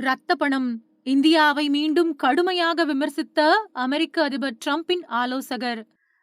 ரத்த பணம் இந்தியாவை மீண்டும் கடுமையாக விமர்சித்த அமெரிக்க அதிபர் டிரம்பின் ஆலோசகர்.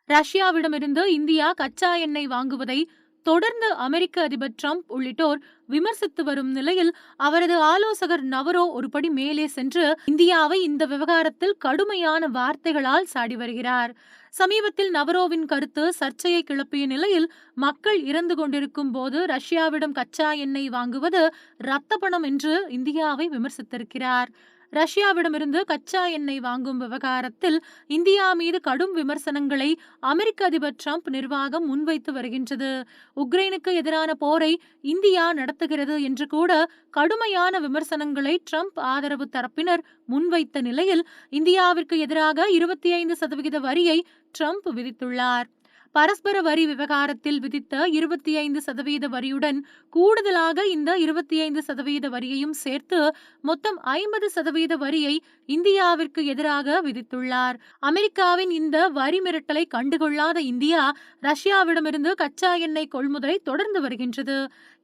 ரஷ்யாவிடமிருந்து இந்தியா கச்சா எண்ணெய் வாங்குவதை தொடர்ந்து அமெரிக்க அதிபர் டிரம்ப் உள்ளிட்டோர் விமர்சித்து வரும் நிலையில் அவரது ஆலோசகர் நவரோ ஒருபடி மேலே சென்று இந்தியாவை இந்த விவகாரத்தில் கடுமையான வார்த்தைகளால் சாடி வருகிறார். சமீபத்தில் நவரோவின் கருத்து சர்ச்சையை கிளப்பிய நிலையில் மக்கள் இறந்து கொண்டிருக்கும் போது ரஷ்யாவிடம் கச்சா எண்ணெய் வாங்குவது ரத்த பணம் என்று இந்தியாவை விமர்சித்திருக்கிறார். ரஷ்யாவிடமிருந்து கச்சா எண்ணெய் வாங்கும் விவகாரத்தில் இந்தியா மீது கடும் விமர்சனங்களை அமெரிக்க அதிபர் டிரம்ப் நிர்வாகம் முன்வைத்து வருகின்றது. உக்ரைனுக்கு எதிரான போரை இந்தியா நடத்துகிறது என்று கூட கடுமையான விமர்சனங்களை டிரம்ப் ஆதரவு தரப்பினர் முன்வைத்த நிலையில் இந்தியாவிற்கு எதிராக இருபத்தி ஐந்து சதவிகித வரியை டிரம்ப் விதித்துள்ளார். பரஸ்பர வரி விவகாரத்தில் விதித்த இருபத்தி ஐந்து சதவீத வரியுடன் கூடுதலாக இந்த இருபத்தி ஐந்து சதவீத வரியையும் சேர்த்து மொத்தம் ஐம்பது சதவீத வரியை இந்தியாவிற்கு எதிராக விதித்துள்ளார். அமெரிக்காவின் இந்த வரி மிரட்டலை கண்டுகொள்ளாத இந்தியா ரஷ்யாவிடமிருந்து கச்சா எண்ணெய் கொள்முதலை தொடர்ந்து வருகின்றது.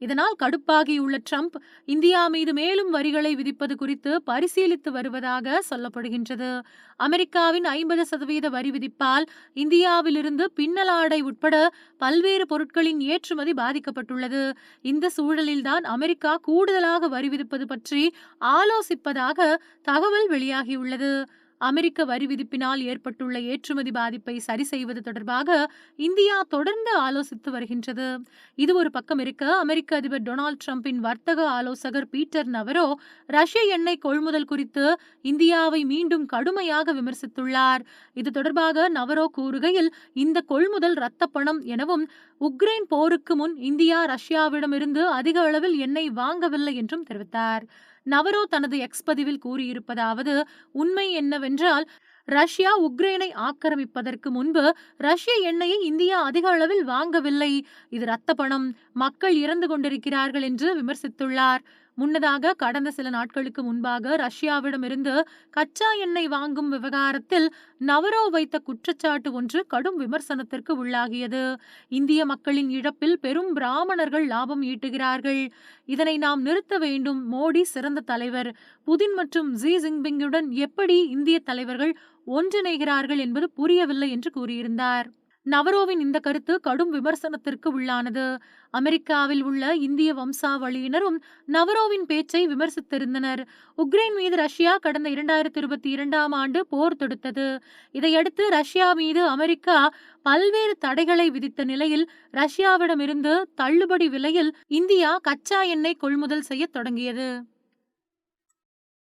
இதனால் கடுப்பாகியுள்ள ட்ரம்ப் இந்தியா மீது மேலும் வரிகளை விதிப்பது குறித்து பரிசீலித்து வருவதாக சொல்லப்படுகின்றது. அமெரிக்காவின் ஐம்பது சதவீத வரி விதிப்பால் இந்தியாவிலிருந்து பின்னலாடை உட்பட பல்வேறு பொருட்களின் ஏற்றுமதி பாதிக்கப்பட்டுள்ளது. இந்த சூழலில்தான் அமெரிக்கா கூடுதலாக வரி விதிப்பது பற்றி ஆலோசிப்பதாக தகவல் வெளியாகியுள்ளது. அமெரிக்க வரி விதிப்பினால் ஏற்பட்டுள்ள ஏற்றுமதி பாதிப்பை சரி செய்வது தொடர்பாக இந்தியா தொடர்ந்து ஆலோசித்து வருகின்றது. இது ஒரு பக்கம் இருக்க அமெரிக்க அதிபர் டொனால்டு டிரம்பின் வர்த்தக ஆலோசகர் பீட்டர் நவரோ ரஷ்ய எண்ணெய் கொள்முதல் குறித்து இந்தியாவை மீண்டும் கடுமையாக விமர்சித்துள்ளார். இது தொடர்பாக நவரோ கூறுகையில் இந்த கொள்முதல் ரத்த பணம் எனவும் உக்ரைன் போருக்கு முன் இந்தியா ரஷ்யாவிடமிருந்து அதிக அளவில் எண்ணெய் வாங்கவில்லை என்றும் தெரிவித்தார். நவரோ தனது எக்ஸ் பதிவில் கூறியிருப்பதாவது உண்மை என்னவென்றால் ரஷ்யா உக்ரைனை ஆக்கிரமிப்பதற்கு முன்பு ரஷ்ய எண்ணெயை இந்தியா அதிக அளவில் வாங்கவில்லை. இது ரத்த பணம். மக்கள் இறந்து கொண்டிருக்கிறார்கள் என்று விமர்சித்துள்ளார். முன்னதாக கடந்த சில நாட்களுக்கு முன்பாக ரஷ்யாவிடமிருந்து கச்சா எண்ணெய் வாங்கும் விவகாரத்தில் நவரோ வைத்த குற்றச்சாட்டு ஒன்று கடும் விமர்சனத்திற்கு உள்ளாகியது. இந்திய மக்களின் இழப்பில் பெரும் பிராமணர்கள் லாபம் ஈட்டுகிறார்கள். இதனை நாம் நிறுத்த வேண்டும். மோடி சிறந்த தலைவர். புதின் மற்றும் ஜி ஜின்பிங்குடன் எப்படி இந்திய தலைவர்கள் ஒன்றிணைகிறார்கள் என்பது புரியவில்லை என்று கூறியிருந்தார். நவரோவின் இந்த கருத்து கடும் விமர்சனத்திற்கு உள்ளானது. அமெரிக்காவில் உள்ள இந்திய வம்சாவளியினரும் நவரோவின் பேச்சை விமர்சித்திருந்தனர். உக்ரைன் மீது ரஷ்யா கடந்த இரண்டாயிரத்தி இருபத்தி இரண்டாம் ஆண்டு போர் தொடுத்தது. இதையடுத்து ரஷ்யா மீது அமெரிக்கா பல்வேறு தடைகளை விதித்த நிலையில் ரஷ்யாவிடமிருந்து தள்ளுபடி விலையில் இந்தியா கச்சா எண்ணெய் கொள்முதல் செய்ய தொடங்கியது.